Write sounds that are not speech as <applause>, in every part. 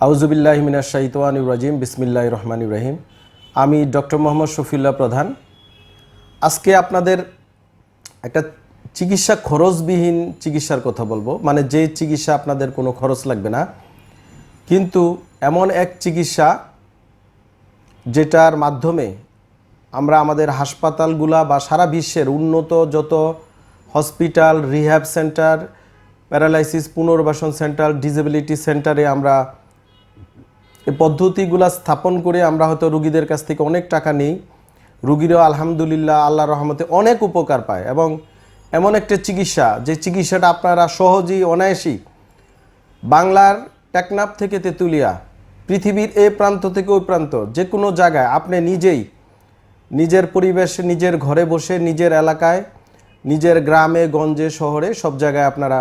আউজুবিল্লাহ মিনা শাহিতান রাজিম বিসমিল্লাহ রহমান ইব্রাহিম আমি ডক্টর মোহাম্মদ শফিউল্লাহ প্রধান। আজকে আপনাদের একটা চিকিৎসা খরচবিহীন চিকিৎসার কথা বলব। মানে যে চিকিৎসা আপনাদের কোনো খরচ লাগবে না। কিন্তু এমন এক চিকিৎসা যেটার মাধ্যমে আমরা আমাদের হাসপাতালগুলা বা সারা বিশ্বের উন্নত যত হসপিটাল, রিহ্যাব সেন্টার, প্যারালাইসিস, পুনর্বাসন সেন্টার ডিজেবিলিটি সেন্টারে আমরা এই পদ্ধতিগুলা স্থাপন করে আমরা হয়তো রুগীদের কাছ থেকে অনেক টাকা নিই। রুগীরাও আলহামদুলিল্লাহ আল্লাহ রহমতে অনেক উপকার পায় এবং এমন একটা চিকিৎসা, যে চিকিৎসাটা আপনারা সহজেই অনায়াসই বাংলার টেকনাফ থেকে তেঁতুলিয়া, পৃথিবীর এ প্রান্ত থেকে ওই প্রান্ত যে কোনো জায়গায় আপনি নিজেই নিজের পরিবেশে, নিজের ঘরে বসে, নিজের এলাকায়, নিজের গ্রামে, গঞ্জে, শহরে সব জায়গায় আপনারা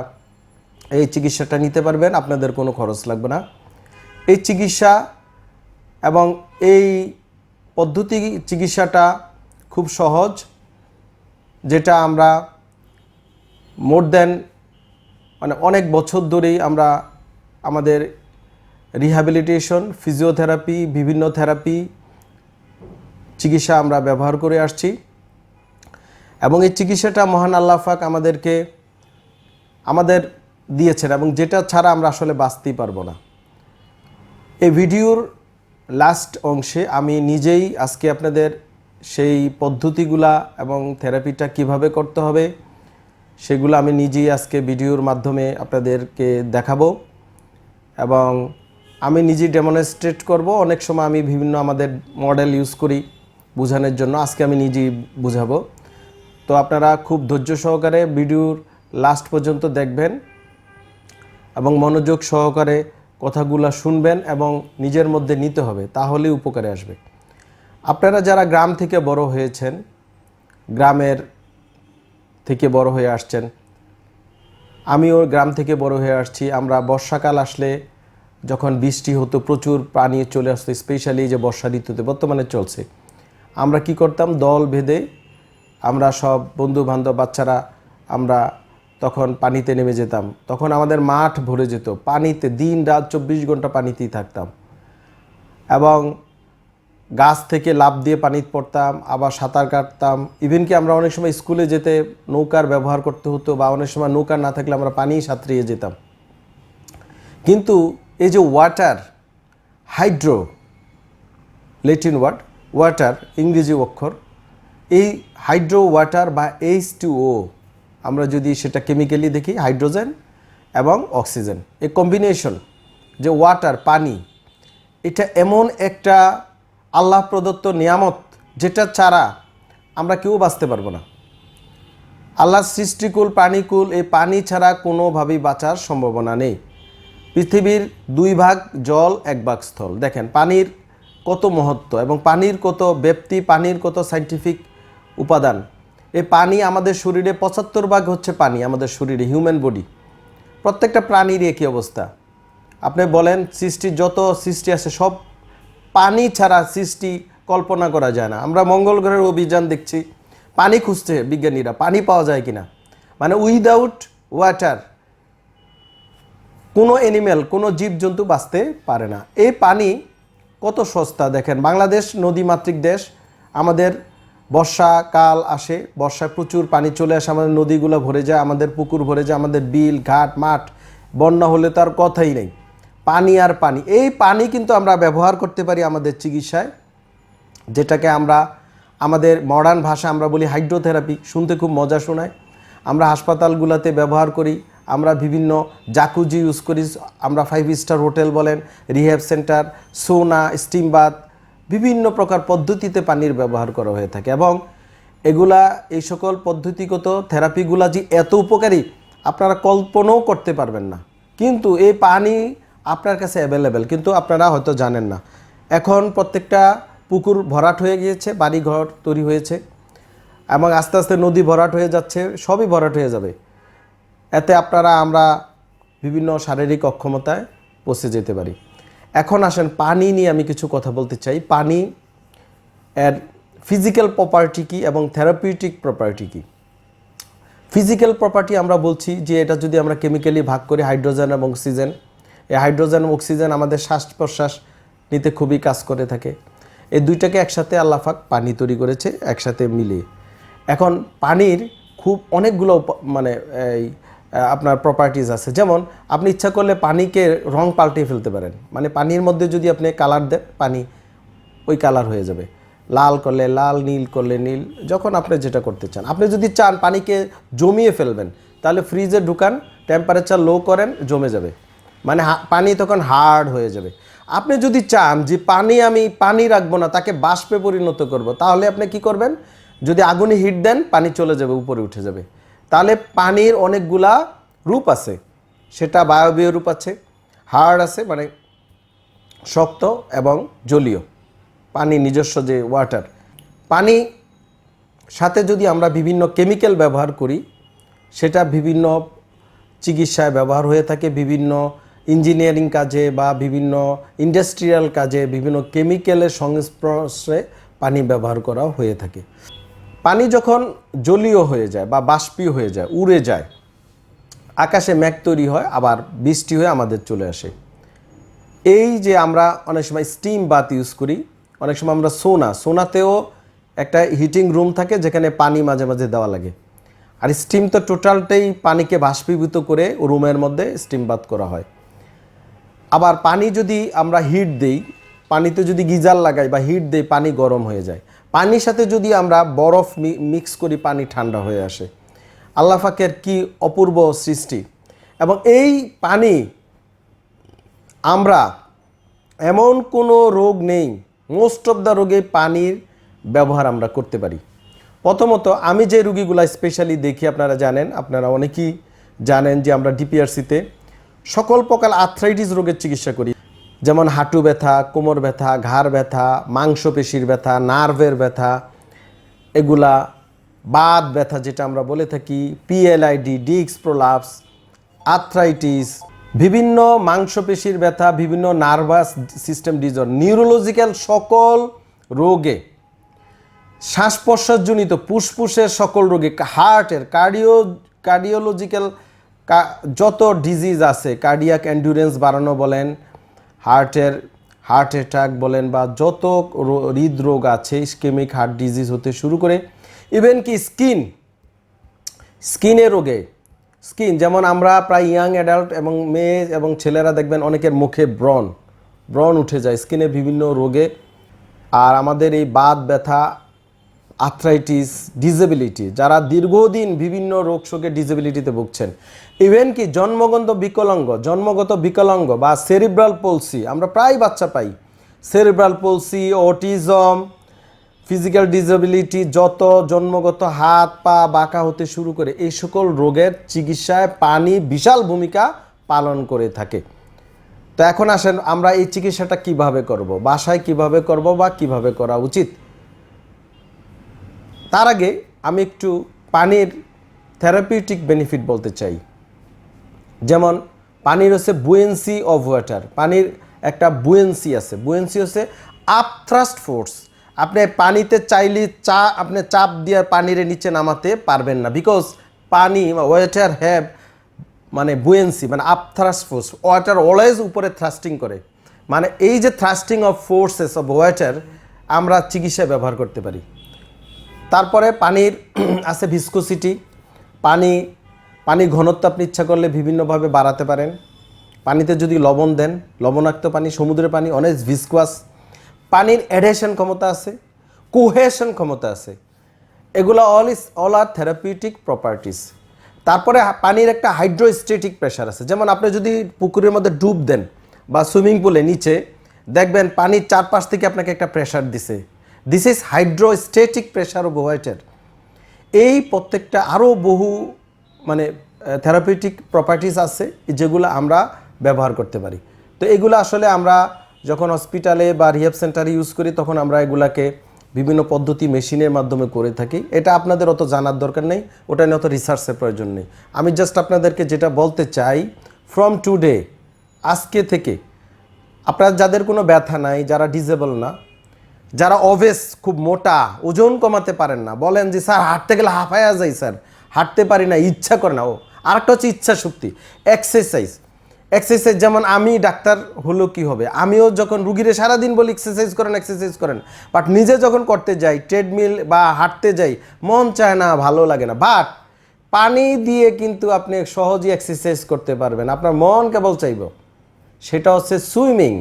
এই চিকিৎসাটা নিতে পারবেন, আপনাদের কোনো খরচ লাগবে না। এই চিকিৎসা এবং এই পদ্ধতি চিকিৎসাটা খুব সহজ, যেটা আমরা মোর দেন মানে অনেক বছর ধরেই আমরা আমাদের রিহ্যাবিলিটেশন, ফিজিওথেরাপি, বিভিন্ন থেরাপি চিকিৎসা আমরা ব্যবহার করে আসছি। এবং এই চিকিৎসাটা মহান আল্লাহ পাক আমাদেরকে, আমাদের দিয়েছেন এবং যেটা ছাড়া আমরা আসলে বাঁচতেই পারব না। এই ভিডিওর লাস্ট অংশে আমি নিজেই আজকে আপনাদের সেই পদ্ধতিগুলা এবং থেরাপিটা কীভাবে করতে হবে, সেগুলো আমি নিজেই আজকে ভিডিওর মাধ্যমে আপনাদেরকে দেখাবো এবং আমি নিজেই ডেমনস্ট্রেট করব। অনেক সময় আমি বিভিন্ন আমাদের মডেল ইউজ করি বোঝানোর জন্য, আজকে আমি নিজেই বুঝাবো। তো আপনারা খুব ধৈর্য সহকারে ভিডিওর লাস্ট পর্যন্ত দেখবেন এবং মনোযোগ সহকারে কথাগুলো শুনবেন এবং নিজের মধ্যে নিতে হবে, তাহলেই উপকারে আসবে। আপনারা যারা গ্রাম থেকে বড় হয়েছেন, গ্রামের থেকে বড় হয়ে আসছেন, আমিও গ্রাম থেকে বড় হয়ে আসছি, আমরা বর্ষাকাল আসলে যখন বৃষ্টি হতো, প্রচুর পানি চলে আসতো, স্পেশালি যে বর্ষা ঋতুতে বর্তমানে চলছে, আমরা কি করতাম? দল ভেদে আমরা সব বন্ধু বান্ধব বাচ্চারা আমরা তখন পানিতে নেমে যেতাম। তখন আমাদের মাঠ ভরে যেত। পানিতে দিন রাত চব্বিশ ঘণ্টা পানিতেই থাকতাম। এবং গাছ থেকে লাভ দিয়ে পানিতে পড়তাম, আবার সাঁতার কাটতাম। ইভেন কি আমরা অনেক সময় স্কুলে যেতে নৌকার ব্যবহার করতে হতো বা অনেক সময় নৌকা না থাকলে আমরা পানি সাঁতরিয়ে যেতাম। কিন্তু এই যে water hydro Latin word water ইংরেজি অক্ষর, এই হাইড্রো ওয়াটার বা এইচ টু ও আমরা যদি সেটা কেমিক্যালি দেখি হাইড্রোজেন এবং অক্সিজেন এই কম্বিনেশন যে ওয়াটার পানি, এটা এমন একটা আল্লাহ প্রদত্ত নিয়ামত যেটা ছাড়া আমরা কেউ বাঁচতে পারব না। আল্লাহ সৃষ্টিকুল, প্রাণীকুল এই পানি ছাড়া কোনোভাবেই বাঁচার সম্ভাবনা নেই। পৃথিবীর দুই ভাগ জল, এক ভাগ স্থল। দেখেন, পানির কত মহত্ব এবং পানির কত ব্যক্তি পানির কত সাইন্টিফিক উপাদান। এই পানি আমাদের শরীরে পঁচাত্তর ভাগ হচ্ছে পানি আমাদের শরীরে হিউম্যান বডি প্রত্যেকটা প্রাণীর একই অবস্থা। আপনি বলেন, সৃষ্টি যত সৃষ্টি আছে, সব পানি ছাড়া সৃষ্টি কল্পনা করা যায় না। আমরা মঙ্গল গ্রহের অভিযান দেখছি, পানি খুঁজছে বিজ্ঞানীরা, পানি পাওয়া যায় কিনা? মানে উইদাউট ওয়াটার কোনো অ্যানিম্যাল কোনো জীবজন্তু বাঁচতে পারে না। এই পানি কত সস্তা? দেখেন, বাংলাদেশ নদীমাতৃক দেশ, আমাদের বর্ষাকাল আসে, বর্ষায় প্রচুর পানি চলে আসে, আমাদের নদীগুলো ভরে যায়, আমাদের পুকুর ভরে যায়, আমাদের বিল, ঘাট, মাঠ, বন্যা হলে তার কথাই নেই। পানি আর পানি, এই পানি কিন্তু আমরা ব্যবহার করতে পারি আমাদের চিকিৎসায়, যেটাকে আমরা, আমাদের মডার্ন ভাষা আমরা বলি হাইড্রোথেরাপি শুনতে খুব মজা শোনায়। আমরা হাসপাতালগুলোতে ব্যবহার করি, আমরা বিভিন্ন জাকুজি ইউজ করি, আমরা ফাইভ স্টার হোটেল বলেন rehab centre sauna steam bath বিভিন্ন প্রকার পদ্ধতিতে পানির ব্যবহার করা হয়ে থাকে এবং এগুলা, এই সকল পদ্ধতিগত থেরাপিগুলা যে এত উপকারী, আপনারা কল্পনাও করতে পারবেন না। কিন্তু এই পানি আপনার কাছে অ্যাভেলেবেল কিন্তু আপনারা হয়তো জানেন না। এখন প্রত্যেকটা পুকুর ভরাট হয়ে গিয়েছে, বাড়িঘর তৈরি হয়েছে এবং আস্তে আস্তে নদী ভরাট হয়ে যাচ্ছে, সবই ভরাট হয়ে যাবে। এতে আপনারা আমরা বিভিন্ন শারীরিক অক্ষমতায় পৌঁছে যেতে পারি। এখন আসেন, পানি নিয়ে আমি কিছু কথা বলতে চাই। পানি এর ফিজিক্যাল প্রপার্টি কী এবং থেরাপিউটিক প্রপার্টি কী? ফিজিক্যাল প্রপার্টি আমরা বলছি যে এটা যদি আমরা কেমিক্যালি ভাগ করি হাইড্রোজেন এবং অক্সিজেন এই হাইড্রোজেন অক্সিজেন আমাদের শ্বাস প্রশ্বাস নিতে খুবই কাজ করে থাকে। এই দুইটাকে একসাথে আল্লাহাক পানি তৈরি করেছে, একসাথে মিলিয়ে। এখন পানির খুব অনেকগুলো মানে এই আপনার প্রপার্টিজ আছে। যেমন, আপনি ইচ্ছা করলে পানিকে রং পাল্টে ফেলতে পারেন। মানে পানির মধ্যে যদি আপনি কালার দেন, পানি ওই কালার হয়ে যাবে। লাল করলে লাল, নীল করলে নীল, যখন আপনি যেটা করতে চান। আপনি যদি চান পানিকে জমিয়ে ফেলবেন, তাহলে ফ্রিজে ঢুকান টেম্পারেচার লো করেন, জমে যাবে। মানে পানি তখন হার্ড হয়ে যাবে। আপনি যদি চান যে পানি আমি পানি রাখব না, তাকে বাষ্পে পরিণত করব, তাহলে আপনি কি করবেন? যদি আগুনে হিট দেন, পানি চলে যাবে, উপরে উঠে যাবে। তাহলে পানির অনেকগুলা রূপ আছে। সেটা বায়বীয় রূপ আছে হার্ড আছে মানে শক্ত এবং জলীয়। পানি নিজস্ব যে ওয়াটার পানি সাথে যদি আমরা বিভিন্ন কেমিক্যাল ব্যবহার করি, সেটা বিভিন্ন চিকিৎসায় ব্যবহার হয়ে থাকে, বিভিন্ন ইঞ্জিনিয়ারিং কাজে বা বিভিন্ন ইন্ডাস্ট্রিয়াল কাজে, বিভিন্ন কেমিক্যালের সংস্পর্শে পানি ব্যবহার করা হয়ে থাকে। পানি যখন জলীয় হয়ে যায় বা বাষ্পীয় হয়ে যায়, উড়ে যায়, আকাশে মেঘ তৈরি হয়, আবার বৃষ্টি হয়ে আমাদের চলে আসে। এই যে আমরা অনেক সময় স্টিম বাত ইউজ করি, অনেক সময় আমরা সোনা, সোনাতেও একটা হিটিং রুম থাকে যেখানে পানি মাঝে মাঝে দেওয়া লাগে। আর স্টিম তো টোটালটাই পানিকে বাষ্পীভূত করে রুমের মধ্যে স্টিম বাত করা হয়। আবার পানি যদি আমরা হিট দেই, পানিতে যদি গিজার লাগাই বা হিট দেই, পানি গরম হয়ে যায়। পানির সাথে যদি আমরা বরফ মিক্স করি, পানি ঠান্ডা হয়ে আসে। আল্লাহ পাকের কি অপূর্ব সৃষ্টি। এবং এই পানি আমরা এমন কোনো রোগ নেই মোস্ট অফ দ্য রোগে পানির ব্যবহার আমরা করতে পারি। প্রথমত, আমি যে রুগীগুলা স্পেশালি দেখি, আপনারা জানেন, আপনারা অনেকেই জানেন যে আমরা ডিপিআরসিতে সকল প্রকার আর্থ্রাইটিস রোগের চিকিৎসা করি। যেমন হাঁটু ব্যথা, কোমর ব্যথা, ঘাড় ব্যথা, মাংসপেশির ব্যথা, নার্ভের ব্যথা, এগুলা বাদ ব্যথা যেটা আমরা বলে থাকি পিএলআইডি ডিক্স প্রোলাপস আর্থ্রাইটিস বিভিন্ন মাংসপেশির ব্যথা, বিভিন্ন নার্ভাস সিস্টেম ডিজর নিউরোলজিক্যাল সকল রোগে শ্বাস প্রশ্বাসজনিত ফুসফুসের সকল রোগে, হার্টের, কার্ডিও, কার্ডিওলজিক্যাল যত ডিজিজ আছে কার্ডিয়াক এন্ডুরেন্স বাড়ানো বলেন হার্টের, হার্ট অ্যাটাক বলেন বা যত হৃদরোগ আছে স্কেমিক হার্ট ডিজিজ হতে শুরু করে, ইভেন কি স্কিন, স্কিনের রোগে, স্কিন, যেমন আমরা প্রায় ইয়াং অ্যাডাল্ট এবং মেয়ে এবং ছেলেরা দেখবেন অনেকের মুখে ব্রণ ব্রন উঠে যায় স্কিনে বিভিন্ন রোগে। আর আমাদের এই বাত ব্যথা আর্থ্রাইটিস ডিসেবিলিটি যারা দীর্ঘদিন বিভিন্ন রোগ শোকে ডিসেবিলিটিতে ভুগছেন। ইভেন কি জন্মগত বিকলাঙ্গ জন্মগত বিকলাঙ্গ বা সেরিব্রাল পলসি আমরা প্রায় বাচ্চা পাই। Cerebral palsy autism physical disability যত জন্মগত হাত, পা, বাঁকা হতে শুরু করে এই সকল রোগের চিকিৎসায় পানি বিশাল ভূমিকা পালন করে থাকে। তো এখন আসেন আমরা এই চিকিৎসাটা কীভাবে করব? বাসায় কীভাবে করব বা কীভাবে করা উচিত? তার আগে আমি একটু পানির থেরাপিউটিক বেনিফিট বলতে চাই। যেমন পানির হচ্ছে বুয়েন্সি অফ ওয়াটার পানির একটা বুয়েন্সি আছে। বুয়েন্সি হচ্ছে আপথ্রাস্ট ফোর্স আপনি পানিতে চাইলে চা, আপনি চাপ দিয়ে পানির নিচে নামাতে পারবেন না। বিকজ পানি ওয়াটার হ্যাভ মানে বুয়েন্সি মানে আপথ্রাস্ট ফোর্স ওয়াটার অলওয়েজ উপরে থ্রাস্টিং করে। মানে এই যে thrusting of forces of water আমরা চিকিৎসায় ব্যবহার করতে পারি। তারপরে পানির <clears throat> আছে ভিসকোসিটি। পানি পানি ঘনত্ব আপনি ইচ্ছা করলে বিভিন্নভাবে বাড়াতে পারেন। পানিতে যদি লবণ দেন, লবণাক্ত পানি, সমুদ্রের পানি, অনেক ভিসকোয়াস। পানির অ্যাডহেশন ক্ষমতা আছে কোহেশন ক্ষমতা আছে। এগুলো all is all are therapeutic properties তারপরে পানির একটা হাইড্রোস্টেটিক প্রেশার আছে। যেমন আপনি যদি পুকুরের মধ্যে ডুব দেন বা সুইমিং পুলে নিচে, দেখবেন পানির চারপাশ থেকে আপনাকে একটা প্রেশার দিছে। This is hydrostatic pressure of water এই প্রত্যেকটা আরও বহু মানে থেরাপিউটিক প্রপার্টিস আছে যেগুলো আমরা ব্যবহার করতে পারি। তো এগুলো আসলে আমরা যখন হসপিটালে বা রিহেব সেন্টারে ইউজ করি, তখন আমরা এগুলাকে বিভিন্ন পদ্ধতি মেশিনের মাধ্যমে করে থাকি। এটা আপনাদের অত জানার দরকার নেই, ওটা নিয়ে অত রিসার্চের প্রয়োজন নেই। আমি জাস্ট আপনাদেরকে যেটা বলতে চাই ফ্রম টুডে আজকে থেকে, আপনার যাদের কোনো ব্যথা নাই, যারা ডিজেবল না যারা অবেস খুব মোটা, ওজন কমাতে পারেন না। বলেন যে, স্যার, হাঁটতে গেলে হাঁপায়া যাই স্যার। হাঁটতে পারি না, ইচ্ছা করে না। ও আর আরেকটা হচ্ছে ইচ্ছা শক্তি এক্সারসাইজ এক্সারসাইজ যেমন আমি ডাক্তার হলো কি হবে? আমিও যখন রুগীরে সারাদিন বলি এক্সারসাইজ করেন এক্সারসাইজ করেন। বাট নিজে যখন করতে যাই ট্রেডমিল বা হাঁটতে যাই, মন চায় না, ভালো লাগে না। বাট পানি দিয়ে কিন্তু আপনি সহজেই এক্সারসাইজ করতে পারবেন। আপনার মন কেবল চাইব। সেটা হচ্ছে swimming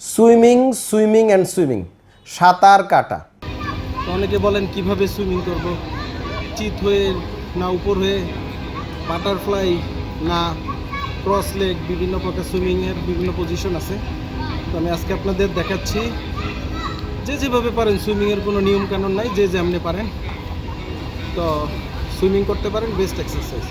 swimming swimming and swimming সাঁতার কাটা। অনেকে বলেন, কীভাবে সুইমিং করব? চিত হয়ে না উপর হয়ে বাটারফ্লাই না ক্রস লেগ বিভিন্ন প্রকার সুইমিংয়ের বিভিন্ন পজিশন আছে। তো আমি আজকে আপনাদের দেখাচ্ছি, যে যেভাবে পারেন সুইমিংয়ের কোনো নিয়ম কানুন নাই, যে যেমনি পারেন। তো সুইমিং করতে পারেন বেস্ট এক্সারসাইজ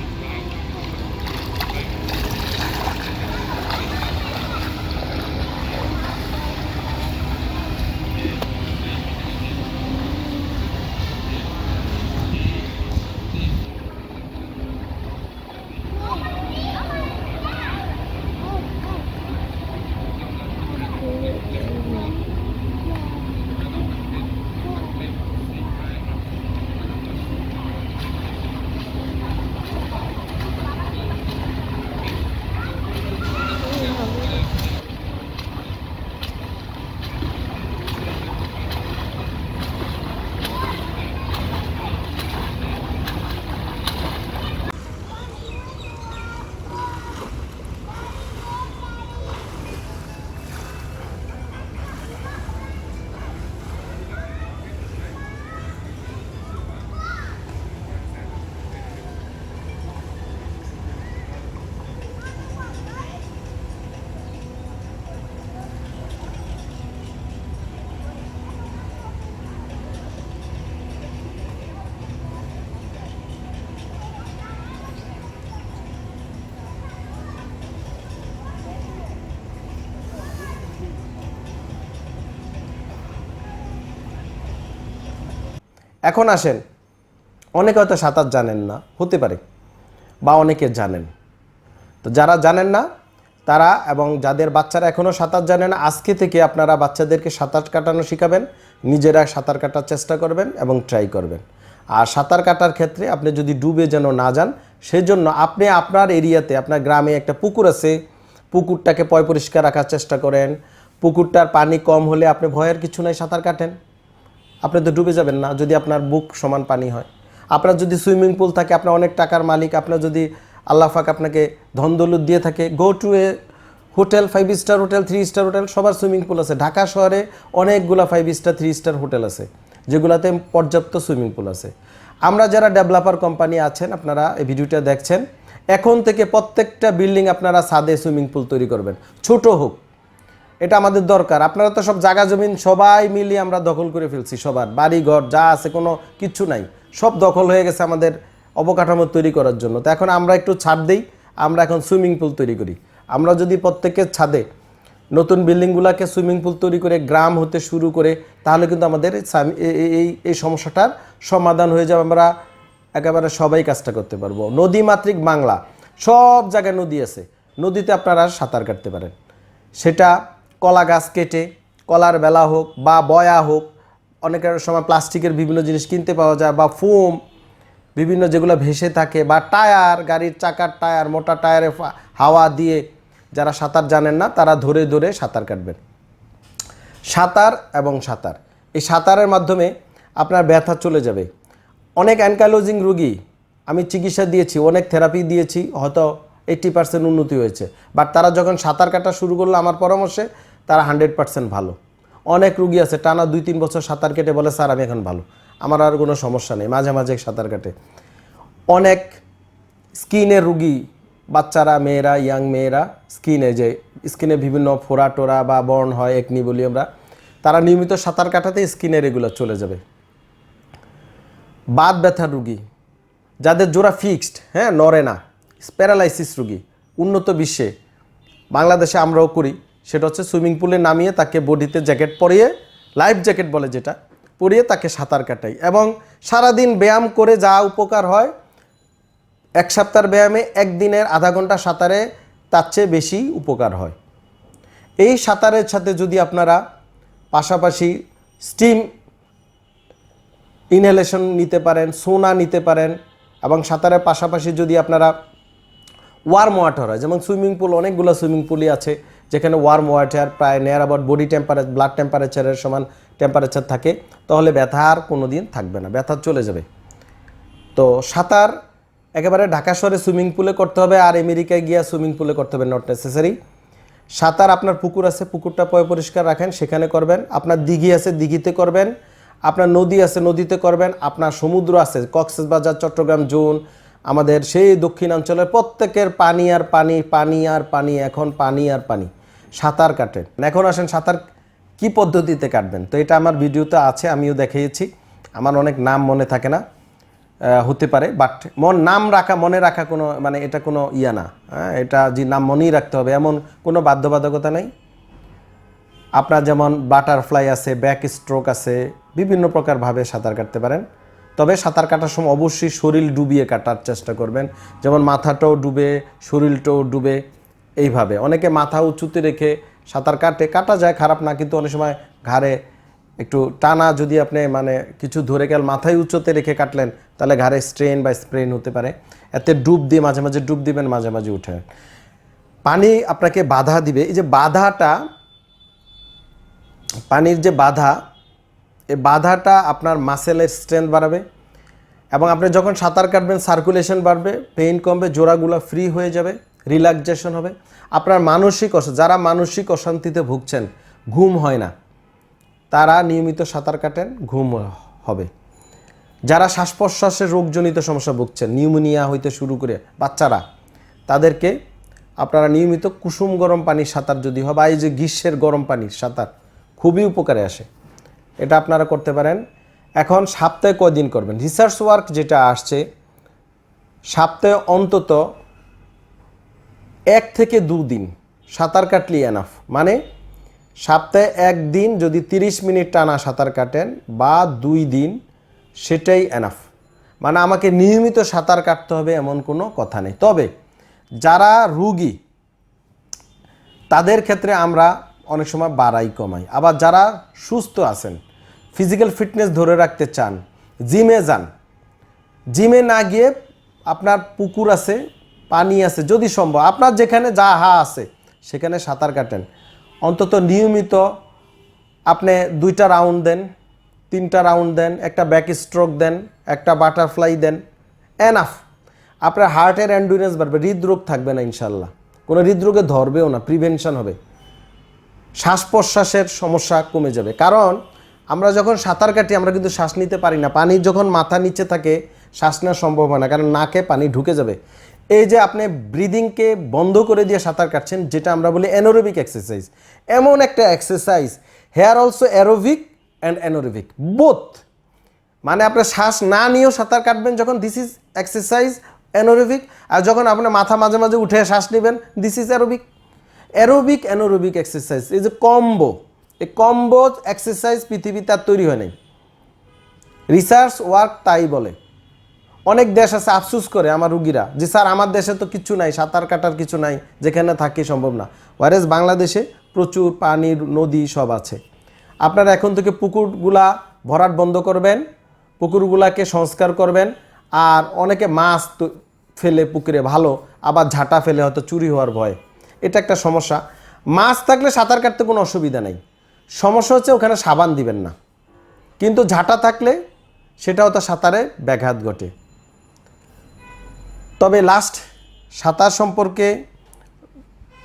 এখন আসেন। অনেকে হয়তো সাঁতার জানেন না, হতে পারে। বা অনেকে জানেন। তো যারা জানেন না, তারা এবং যাদের বাচ্চারা এখনও সাঁতার জানে না, আজকে থেকে আপনারা বাচ্চাদেরকে সাঁতার কাটানো শেখাবেন, নিজেরা সাঁতার কাটার চেষ্টা করবেন এবং ট্রাই করবেন। আর সাঁতার কাটার ক্ষেত্রে আপনি যদি ডুবে যেন না যান সেই জন্য আপনি আপনার এরিয়াতে, আপনার গ্রামে একটা পুকুর আছে, পুকুরটাকে পয় পরিষ্কার রাখার চেষ্টা করেন। পুকুরটার পানি কম হলে আপনি ভয়ের কিছু নাই, সাঁতার কাটেন। আপনি তো ডুবে যাবেন না, যদি আপনার বুক সমান পানি হয়। আপনার যদি সুইমিং পুল থাকে, আপনার অনেক টাকার মালিক, আপনার যদি আল্লাহ পাক আপনাকে ধন দৌলত দিয়ে থাকে go to a hotel five star hotel three star hotel সবার সুইমিং পুল আছে। ঢাকা শহরে অনেকগুলো five star three star hotel আছে, যেগুলোতে পর্যাপ্ত সুইমিং পুল আছে। আমরা যারা ডেভেলপার কোম্পানি আছেন, আপনারা এই ভিডিওটা দেখছেন, এখন থেকে প্রত্যেকটা বিল্ডিং আপনারা সাদে সুইমিং পুল তৈরি করবেন। ছোট হোক এটা আমাদের দরকার। আপনারা তো সব জায়গা জমিন সবাই মিলিয়ে আমরা দখল করে ফেলছি সবার। বাড়ি ঘর যা আছে কোনো কিচ্ছু নাই। সব দখল হয়ে গেছে আমাদের অবকাঠামো তৈরি করার জন্য। তো এখন আমরা একটু ছাদ দিই। আমরা এখন সুইমিং পুল তৈরি করি। আমরা যদি প্রত্যেকের ছাদে নতুন বিল্ডিংগুলোকে সুইমিং পুল তৈরি করে গ্রাম হতে শুরু করে, তাহলে কিন্তু আমাদের এই এই- সমস্যাটার সমাধান হয়ে যাবে। আমরা একেবারে সবাই কাজটা করতে পারব। নদী মাতৃক বাংলা। সব জায়গায় নদী আছে। নদীতে আপনারা সাঁতার কাটতে পারেন। সেটা কলা গাছ কেটে, কলার বেলা হোক বা বয়া হোক, অনেকের সময় প্লাস্টিকের বিভিন্ন জিনিস কিনতে পাওয়া যায় বা ফোম, বিভিন্ন যেগুলো ভেসে থাকে বা টায়ার, গাড়ির চাকার টায়ার, মোটা টায়ারে হাওয়া দিয়ে যারা সাঁতার জানেন না, তারা ধরে ধরে সাঁতার কাটবেন। সাঁতার এবং সাঁতার, এই সাঁতারের মাধ্যমে আপনার ব্যথা চলে যাবে। অনেক অ্যানকালোজিং রুগী আমি চিকিৎসা দিয়েছি, অনেক থেরাপি দিয়েছি, হয়তো এইট্টি পার্সেন্ট উন্নতি হয়েছে। বাট তারা যখন সাঁতার কাটা শুরু করল আমার পরামর্শে তারা হান্ড্রেড পার্সেন্ট ভালো। অনেক রুগী আছে, টানা দুই তিন বছর সাঁতার কেটে বলে, স্যার, আমি এখন ভালো। আমার আর কোনো সমস্যা নেই, মাঝে মাঝে সাঁতার কাটে। অনেক স্কিনের রুগী, বাচ্চারা, মেয়েরা, ইয়াং মেয়েরা স্কিনে, যে স্কিনে বিভিন্ন ফোড়া টোরা বা বর্ণ হয়, একনি বলি আমরা, তারা নিয়মিত সাঁতার কাটাতে স্কিনের এগুলো চলে যাবে। বাত ব্যথার রুগী, যাদের জোড়া ফিক্সড হ্যাঁ নড়ে না, প্যারালাইসিস রুগী, উন্নত বিশ্বে, বাংলাদেশে আমরাও করি সেটা হচ্ছে সুইমিং পুলে নামিয়ে তাকে বডিতে জ্যাকেট পরিয়ে, লাইফ জ্যাকেট বলে যেটা, পরিয়ে তাকে সাঁতার কাটাই। এবং সারাদিন ব্যায়াম করে যা উপকার হয়, এক সপ্তাহের ব্যায়ামে একদিনের আধা ঘণ্টা সাঁতারে তার চেয়ে বেশি উপকার হয়। এই সাঁতারের সাথে যদি আপনারা পাশাপাশি স্টিম ইনহেলেশন নিতে পারেন, সোনা নিতে পারেন, এবং সাঁতারের পাশাপাশি যদি আপনারা ওয়ার্ম ওয়াটার হয়, যেমন সুইমিং পুল, অনেকগুলো সুইমিং পুলই আছে যেখানে ওয়ার্ম ওয়াটার প্রায় near about body temperature blood টেম্পারেচারের সমান টেম্পারেচার থাকে, তাহলে ব্যথা আর কোনো দিন থাকবে না, ব্যথা চলে যাবে। তো সাঁতার একেবারে ঢাকা শহরে সুইমিং পুলে করতে হবে, আর আমেরিকায় গিয়া সুইমিং পুলে করতে হবে নট নেসেসারি সাঁতার আপনার পুকুর আছে, পুকুরটা পয় পরিষ্কার রাখেন, সেখানে করবেন। আপনার দিঘি আছে, দিঘিতে করবেন। আপনার নদী আছে, নদীতে করবেন। আপনার সমুদ্র আছে, কক্সবাজার, চট্টগ্রাম, জোন, আমাদের সেই দক্ষিণাঞ্চলের প্রত্যেকের পানি আর পানি পানি আর পানি, এখন পানি আর পানি। সাঁতার কাটেন এখন আসেন সাঁতার কি পদ্ধতিতে কাটবেন? তো এটা আমার ভিডিওতে আছে, আমিও দেখিয়েছি। আমার অনেক নাম মনে থাকে না হতে পারে বাট মন, নাম রাখা, মনে রাখা কোনো মানে এটা কোনো ইয়া না। হ্যাঁ এটা যে নাম মনেই রাখতে হবে। এমন কোনো বাধ্যবাধকতা নেই। আপনার যেমন বাটারফ্লাই আছে, ব্যাক স্ট্রোক আছে, বিভিন্ন প্রকারভাবে সাঁতার কাটতে পারেন। তবে সাঁতার কাটার সময় অবশ্যই শরীর ডুবিয়ে কাটার চেষ্টা করবেন। যেমন মাথাটাও ডুবে, শরীরটাও ডুবে এইভাবে। অনেকে মাথা উঁচুতে রেখে সাঁতার কাটে, কাটা যায়, খারাপ না, কিন্তু অনেক সময় ঘাড়ে একটু টানা যদি আপনি মানে কিছু ধরে গেল, মাথায় উঁচুতে রেখে কাটলেন, তাহলে ঘাড়ে স্ট্রেন বা স্প্রেন হতে পারে। এতে ডুব দিয়ে মাঝে মাঝে ডুব দিবেন, মাঝে মাঝে উঠে। পানি আপনাকে বাধা দিবে। এই যে বাধাটা, পানির যে বাধা, এই বাধাটা আপনার মাসেলের স্ট্রেংথ বাড়াবে এবং আপনি যখন সাঁতার কাটবেন, সার্কুলেশন বাড়বে, পেইন কমবে, জোড়াগুলো ফ্রি হয়ে যাবে। রিল্যাক্সেশন হবে। আপনার মানসিক অশান্তি যারা মানসিক অশান্তিতে ভুগছেন, ঘুম হয় না। তারা নিয়মিত সাঁতার কাটেন, ঘুম হবে। যারা শ্বাস প্রশ্বাসের রোগজনিত সমস্যা ভুগছেন, নিউমোনিয়া হইতে শুরু করে বাচ্চারা, তাদেরকে আপনারা নিয়মিত কুসুম গরম পানির সাঁতার যদি হয় বা এই যে গ্রীষ্মের গরম পানির সাঁতার, খুবই উপকারে আসে। এটা আপনারা করতে পারেন। এখন সপ্তাহে কয়দিন করবেন? রিসার্চ ওয়ার্ক যেটা আসছে, সপ্তাহে অন্তত এক থেকে দু দিন সাঁতার কাটলি এনাফ মানে সপ্তাহে একদিন যদি 30 মিনিট টানা সাঁতার কাটেন বা দুই দিন, সেটাই এনাফ মানে আমাকে নিয়মিত সাঁতার কাটতে হবে এমন কোনো কথা নেই। তবে যারা রুগী, তাদের ক্ষেত্রে আমরা অনেক সময় বাড়াই, কমাই। আবার যারা সুস্থ আছেন ফিজিক্যাল ফিটনেস ধরে রাখতে চান জিমে যান জিমে না গিয়ে আপনার পুকুর আছে পানি আছে, যদি সম্ভব। আপনার যেখানে যা হা আছে, সেখানে সাঁতার কাটেন। অন্তত নিয়মিত আপনি দুইটা রাউন্ড দেন, তিনটা রাউন্ড দেন, একটা ব্যাক স্ট্রোক দেন, একটা বাটারফ্লাই দেন এনাফ আপনার হার্টের অ্যান্ডুরেন্স বাড়বে, হৃদরোগ থাকবে না ইনশাল্লাহ। কোনো হৃদরোগে ধরবেও না প্রিভেনশন হবে। শ্বাস প্রশ্বাসের সমস্যা কমে যাবে। কারণ আমরা যখন সাঁতার কাটি, আমরা কিন্তু শ্বাস নিতে পারি না। পানি যখন মাথা নিচে থাকে, শ্বাস নেওয়া সম্ভব হয় না, কারণ নাকে পানি ঢুকে যাবে। এই যে আপনি ব্রিদিংকে বন্ধ করে দিয়ে সাঁতার কাটছেন, যেটা আমরা বলি অ্যানোরোবিক এক্সারসাইজ এমন একটা exercise here also aerobic and anaerobic both মানে আপনার শ্বাস না নিয়েও সাঁতার কাটবেন যখন দিস ইজ এক্সারসাইজ অ্যানোরোবিক আর যখন আপনার মাথা মাঝে মাঝে উঠে শ্বাস নেবেন this is aerobic aerobic anaerobic exercise এই যে কম্বো এই কম্বো এক্সারসাইজ পৃথিবীতে তৈরি হয় নাই। রিসার্চ ওয়ার্ক তাই বলে। অনেক দেশ আছে আফসুস করে আমার রুগীরা যে, স্যার, আমার দেশে তো কিছু নাই, সাঁতার কাটার কিছু নাই, যেখানে থাকি সম্ভব না। ওয়ারেস বাংলাদেশে প্রচুর পানির নদী সব আছে। আপনারা এখন থেকে পুকুরগুলা ভরাট বন্ধ করবেন, পুকুরগুলাকে সংস্কার করবেন, আর অনেকে মাছ ফেলে পুকুরে ভালো, আবার ঝাঁটা ফেলে হয়তো চুরি হওয়ার ভয়। এটা একটা সমস্যা। মাছ থাকলে সাঁতার কাটতে কোনো অসুবিধা নেই। সমস্যা হচ্ছে ওখানে সাবান দিবেন না। কিন্তু ঝাঁটা থাকলে সেটাও তো সাঁতারে ব্যাঘাত ঘটে। তবে লাস্ট সাঁতার সম্পর্কে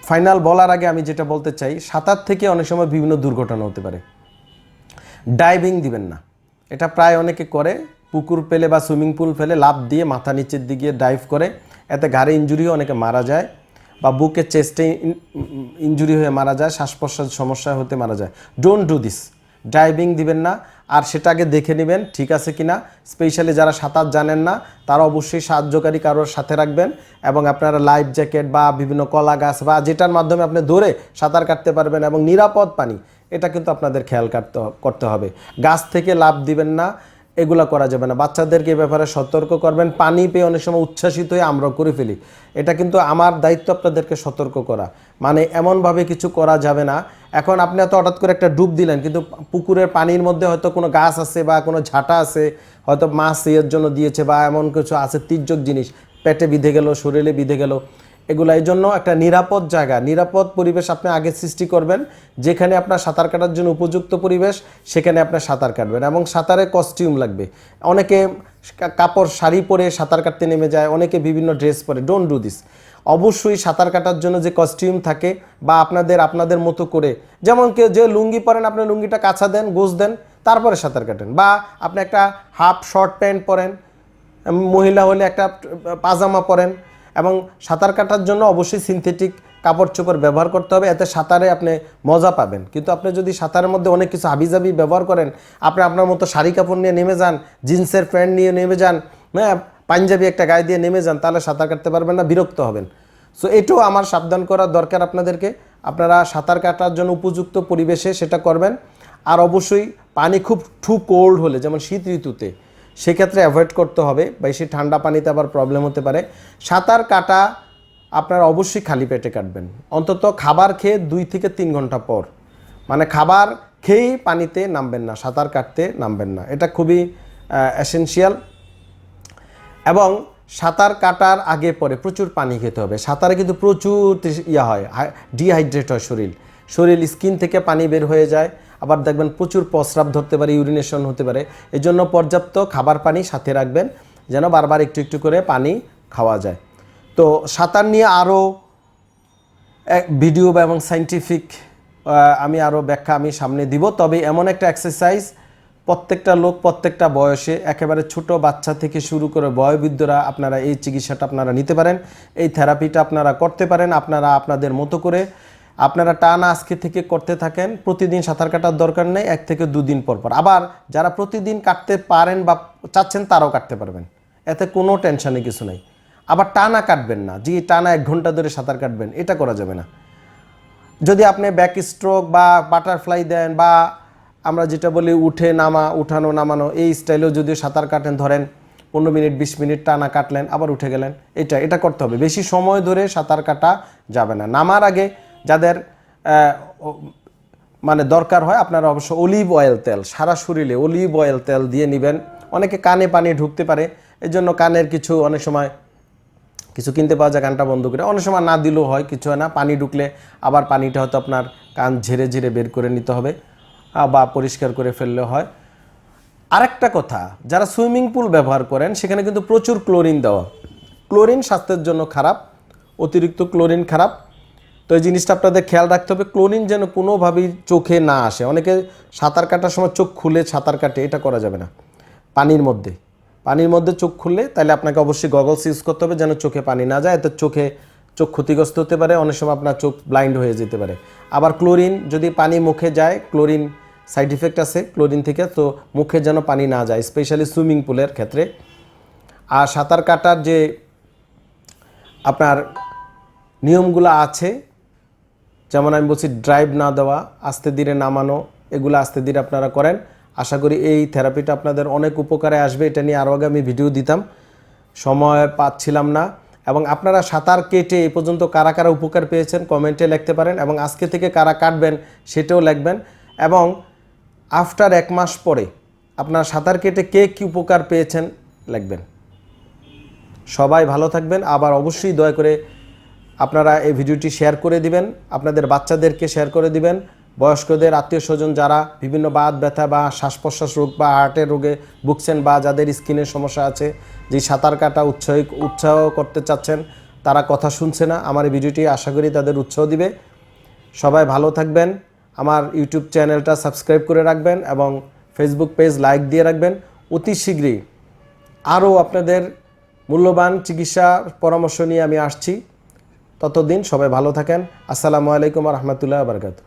ফাইনাল বলার আগে আমি যেটা বলতে চাই, সাঁতার থেকে অনেক সময় বিভিন্ন দুর্ঘটনা হতে পারে। ডাইভিং দিবেন না। এটা প্রায় অনেকে করে, পুকুর পেলে বা সুইমিং পুল ফেলে লাভ দিয়ে মাথা নিচের দিকে ডাইভ করে, এতে ঘাড়ে ইঞ্জুরিও অনেকে মারা যায় বা বুকে চেস্টে ইঞ্জুরি হয়ে মারা যায় শ্বাস প্রশ্বাস সমস্যা হতে মারা যায়। ডোন্ট ডু দিস ড্রাইভিং দিবেন না। আর সেটাকে দেখে নেবেন, ঠিক আছে কিনা স্পেশালি যারা সাঁতার জানেন না, তারা অবশ্যই সাহায্যকারী কারোর সাথে রাখবেন এবং আপনারা লাইফ জ্যাকেট বা বিভিন্ন কলা গাছ বা যেটার মাধ্যমে আপনি ধরে সাঁতার কাটতে পারবেন এবং নিরাপদ পানি, এটা কিন্তু আপনাদের খেয়াল কাটতে করতে হবে। গাছ থেকে লাভ দিবেন না, এগুলা করা যাবে না। বাচ্চাদেরকে এ ব্যাপারে সতর্ক করবেন, পানি পেয়ে অনেক সময় উচ্ছ্বাসিত হয়ে আমরা করে ফেলি। এটা কিন্তু আমার দায়িত্ব আপনাদেরকে সতর্ক করা। মানে এমনভাবে কিছু করা যাবে না। এখন আপনি হয়তো হঠাৎ করে একটা ডুব দিলেন, কিন্তু পুকুরের পানির মধ্যে হয়তো কোনো গাছ আছে বা কোনো ঝাঁটা আছে, হয়তো মাছ ইয়ের জন্য দিয়েছে বা এমন কিছু আছে, তির্যক জিনিস, পেটে বিঁধে গেল, শরীরে বিঁধে গেল, এগুলো এই জন্য একটা নিরাপদ জায়গা, নিরাপদ পরিবেশ আপনি আগে সৃষ্টি করবেন, যেখানে আপনার সাঁতার কাটার জন্য উপযুক্ত পরিবেশ, সেখানে আপনার সাঁতার কাটবেন এবং সাঁতারে কস্টিউম লাগবে। অনেকে কাপড়, শাড়ি পরে সাঁতার কাটতে নেমে যায়, অনেকে বিভিন্ন ড্রেস পরে ডোন্ট ডু দিস অবশ্যই সাঁতার কাটার জন্য যে কস্টিউম থাকে বা আপনাদের আপনাদের মতো করে। যেমন কেউ যে লুঙ্গি পরেন, আপনি লুঙ্গিটা কাছা দেন গোজ দেন, তারপরে সাঁতার কাটেন। বা আপনি একটা হাফ শর্ট প্যান্ট পরেন মহিলা হলে একটা পাজামা পরেন এবং সাঁতার কাটার জন্য অবশ্যই সিনথেটিক কাপড় চোপড় ব্যবহার করতে হবে। এতে সাঁতারে আপনি মজা পাবেন। কিন্তু আপনি যদি সাঁতারের মধ্যে অনেক কিছু হাবিজাবি ব্যবহার করেন, আপনি আপনার মতো শাড়ি কাপড় নিয়ে নেমে যান, জিন্সের প্যান্ট নিয়ে নেমে যান হ্যাঁ পাঞ্জাবি একটা গায়ে দিয়ে নেমে যান, তাহলে সাঁতার কাটতে পারবেন না, বিরক্ত হবেন। সো এটাও আমার সাবধান করার দরকার আপনাদেরকে। আপনারা সাঁতার কাটার জন্য উপযুক্ত পরিবেশে সেটা করবেন। আর অবশ্যই পানি খুব টু কোল্ড হলে, যেমন শীত ঋতুতে, সেক্ষেত্রে অ্যাভয়েড করতে হবে। বেশি ঠান্ডা পানিতে আবার প্রবলেম হতে পারে। সাঁতার কাটা আপনারা অবশ্যই খালি পেটে কাটবেন। অন্তত খাবার খেয়ে দুই থেকে তিন ঘণ্টা পর। মানে খাবার খেয়েই পানিতে নামবেন না, সাঁতার কাটতে নামবেন না। এটা খুবই এসেনশিয়াল এবং সাঁতার কাটার আগে পরে প্রচুর পানি খেতে হবে। সাঁতারে কিন্তু প্রচুর ইয়া হয় ডিহাইড্রেট হয় শরীর। শরীর স্কিন থেকে পানি বের হয়ে যায়, আবার দেখবেন প্রচুর প্রস্রাব ধরতে পারে ইউরিনেশন হতে পারে। এই জন্য পর্যাপ্ত খাবার পানি সাথে রাখবেন, যেন বারবার একটু একটু করে পানি খাওয়া যায়। তো সাঁতার নিয়ে আরও ভিডিও বা এবং সাইন্টিফিক আমি আরও ব্যাখ্যা আমি সামনে দিব। তবে এমন একটা এক্সারসাইজ প্রত্যেকটা লোক, প্রত্যেকটা বয়সে একেবারে ছোট বাচ্চা থেকে শুরু করে বয়োবৃদ্ধরা আপনারা এই চিকিৎসাটা আপনারা নিতে পারেন, এই থেরাপিটা আপনারা করতে পারেন, আপনারা আপনাদের মতো করে আপনারা টানা আজকে থেকে করতে থাকেন, প্রতিদিন সাঁতার কাটার দরকার নেই, এক থেকে দুদিন পর পর। আবার যারা প্রতিদিন কাটতে পারেন বা চাচ্ছেন তারাও কাটতে পারবেন, এতে কোনো টেনশানে কিছু নেই। আবার টানা কাটবেন না, যে টানা এক ঘণ্টা ধরে সাঁতার কাটবেন, এটা করা যাবে না। যদি আপনি ব্যাক স্ট্রোক বা বাটারফ্লাই দেন বা আমরা যেটা বলি উঠে নামা, উঠানো, নামানো, এই স্টাইলেও যদি সাঁতার কাটেন, ধরেন পনেরো মিনিট, বিশ মিনিট টানা কাটলেন, আবার উঠে গেলেন। এটা এটা করতে হবে। বেশি সময় ধরে সাঁতার কাটা যাবে না। নামার আগে যাদের মানে দরকার হয়, আপনারা অবশ্য অলিভ অয়েল তেল, সারা শরীরে অলিভ অয়েল তেল দিয়ে নেবেন। অনেকে কানে পানি ঢুকতে পারে এই জন্য কানের কিছু অনেক সময়, কিছু কিনতে পাওয়া যায়, কানটা বন্ধ করে। অনেক সময় না দিলেও হয়, কিছু হয় না, পানি ঢুকলে আবার পানিটা হয়তো আপনার কান ঝেড়ে ঝেড়ে বের করে নিতে হবে। বা পরিষ্কার করে ফেললে হয়। আরেকটা কথা, যারা সুইমিং পুল ব্যবহার করেন, সেখানে কিন্তু প্রচুর ক্লোরিন দেওয়া। ক্লোরিন স্বাস্থ্যের জন্য খারাপ, অতিরিক্ত ক্লোরিন খারাপ। তো এই জিনিসটা আপনাদের খেয়াল রাখতে হবে, ক্লোরিন যেন কোনোভাবেই চোখে না আসে। অনেকে সাঁতার কাটার সময় চোখ খুলে সাঁতার কাটে, এটা করা যাবে না। পানির মধ্যে। পানির মধ্যে চোখ খুললে তাহলে আপনাকে অবশ্যই গগলস ইউজ করতে হবে, যেন চোখে পানি না যায়। এতে চোখে, চোখ ক্ষতিগ্রস্ত হতে পারে, অনেক সময় আপনার চোখ ব্লাইন্ড হয়ে যেতে পারে। আবার ক্লোরিন, যদি পানি মুখে যায়, ক্লোরিন সাইড ইফেক্ট আছে ক্লোরিন থেকে, তো মুখে যেন পানি না যায়, স্পেশালি সুইমিং পুলের ক্ষেত্রে। আর সাঁতার কাটার যে আপনার নিয়মগুলো আছে, যেমন আমি বলছি ড্রাইভ না দেওয়া, আস্তে ধীরে নামানো, এগুলো আস্তে ধীরে আপনারা করেন। আশা করি এই থেরাপিটা আপনাদের অনেক উপকারে আসবে, এটা নিয়ে আরও আগে আমি ভিডিও দিতাম। সময় পাচ্ছিলাম না। এবং আপনারা সাঁতার কেটে এ পর্যন্ত কারা কারা উপকার পেয়েছেন কমেন্টে লিখতে পারেন। এবং আজকে থেকে কারা কাটবেন সেটাও লিখবেন। এবং আফটার এক মাস পরে আপনার সাঁতার কেটে কে কী উপকার পেয়েছেন লিখবেন। সবাই ভালো থাকবেন। আবার অবশ্যই দয়া করে আপনারা এই ভিডিওটি শেয়ার করে দিবেন। আপনাদের বাচ্চাদেরকে শেয়ার করে দিবেন। বয়স্কদের আত্মীয় স্বজন যারা বিভিন্ন বাত ব্যথা বা শ্বাস প্রশ্বাস রোগ বা হার্টের রোগে ভুগছেন বা যাদের স্কিনের সমস্যা আছে, যে সাঁতার কাটা উৎসাহ উৎসাহ করতে চাচ্ছেন, তারা কথা শুনছে না। আমার এই ভিডিওটি আশা করি তাদের উৎসাহ দিবে। সবাই ভালো থাকবেন। আমার ইউটিউব চ্যানেলটা সাবস্ক্রাইব করে রাখবেন এবং ফেসবুক পেজ লাইক দিয়ে রাখবেন। অতি শীঘ্রই আরও আপনাদের মূল্যবান চিকিৎসা পরামর্শ নিয়ে আমি আসছি। ততদিন সবাই ভালো থাকেন। আসসালামু আলাইকুম রহমতুল্লাহ বারকাতু